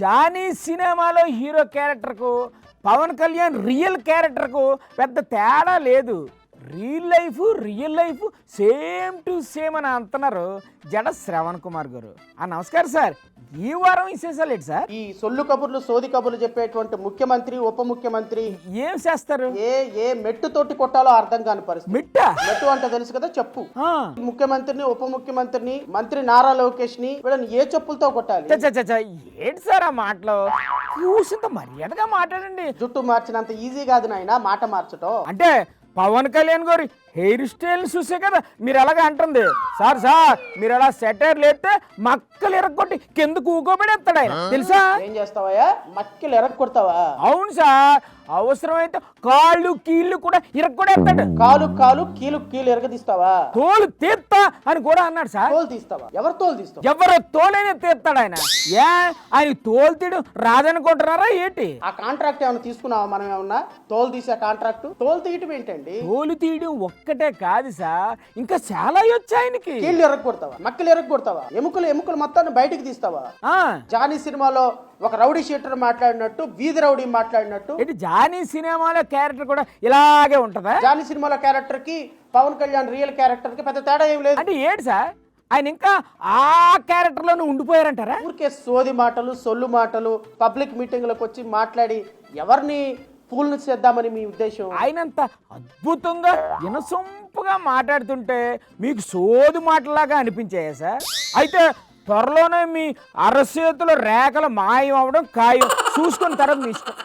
Johnny సినిమాలో hero క్యారెక్టర్కు Pawan Kalyan real క్యారెక్టర్కు పెద్ద తేడా లేదు. Real life real life same to same అని అంటున్నారు జడ శ్రవణ్ కుమార్ గారు. ఆ నమస్కారం సార్. ఈ వారం విశేషాలు ఏంటి సార్? ఈ సొల్లు కబుర్లు సోది కబుర్లు చెప్పేటువంటి ముఖ్యమంత్రి ఉప ముఖ్యమంత్రి ఏం చేస్తారు? ఏ ఏ మెట్టు తోటి కొట్టాలో అర్థం కాని పరిస్థితి. మిట్ట? మెట్టు అంటే తెలుసు కదా చెప్పు. ముఖ్యమంత్రిని ఉప ముఖ్యమంత్రిని మంత్రి నారా లోకేష్ని వీళ్ళని ఏ చెప్పులతో కొట్టాలి? ఏంటి సార్ ఆ మాటలు? కూసింత మర్యాదగా మాట్లాడండి. జుట్టు మార్చినంత ఈజీ కాదు నాయన మాట మార్చటం. అంటే పవన్ కళ్యాణ్ గారి హెయిర్ స్టైల్ చూసే కదా మీరు అలాగే అంటుంది? సార్ సార్ మీరు అలా సెటైర్ లేస్తే మక్కలు ఎరగొట్టి కిందకు ఊకోబెడేస్తాడు ఆయన. తెలుసా? ఏం చేస్తావా మక్కిలు ఎరగ కొడతావా అవును సార్ అవసరమైతే కాళ్ళు కీళ్ళు కూడా ఇరగొడేస్తాడు. కాలు కాలు కీలు కీలు ఎరగదీస్తావా తోలు తీస్తా అని కూడా అన్నాడు సార్. తోలు తీస్తావా? ఎవరు తోలు తీస్తావు? ఎవరో తోలైనా తీస్తాడు ఆయన. ఏ ఆయన తోలు తీయడం రాదనుకుంటున్నారా ఏంటి? ఆ కాంట్రాక్ట్ ఏమైనా తీసుకున్నావా మనం ఏమన్నా? తోలు తీసే కాంట్రాక్ట్? తోలు తీయటం ఏంటండి? తోలు తీయడం ఒక్కటే కాదు సార్ ఇంకా చాలా వచ్చి ఆయనకి కీళ్ళు ఎరగ కొడతావా? మక్కలు ఎరగ కొడతావా? ఎముకలు ఎముకలు మొత్తాన్ని బయటికి తీస్తావా? ఆ, జానీ సినిమాలో ఒక రౌడీ షీటర్ మాట్లాడినట్టు వీధి రౌడీ మాట్లాడినట్టు. ఏంటి జానీ సినిమాలో క్యారెక్టర్ కూడా ఇలాగే ఉంటదా? జానీ సినిమాలో క్యారెక్టర్కి పవన్ కళ్యాణ్ రియల్ క్యారెక్టర్కి పెద్ద తేడా ఏం లేదు. అంటే ఏంటి సార్ ఆయన ఇంకా ఆ క్యారెక్టర్లోనే ఉండిపోయారంటారా? ఊరికే సోది మాటలు సొల్లు మాటలు పబ్లిక్ మీటింగ్లకు వచ్చి మాట్లాడి ఎవరిని పూల్ని చేద్దామని మీ ఉద్దేశం? ఆయనంత అద్భుతంగా వినసొంపుగా మాట్లాడుతుంటే మీకు సోది మాటలాగా అనిపించాయా సార్? అయితే త్వరలోనే మీ అరచేతుల రేఖలు మాయం అవడం ఖాయం. చూసుకున్న తర్వాత మీ ఇష్టం.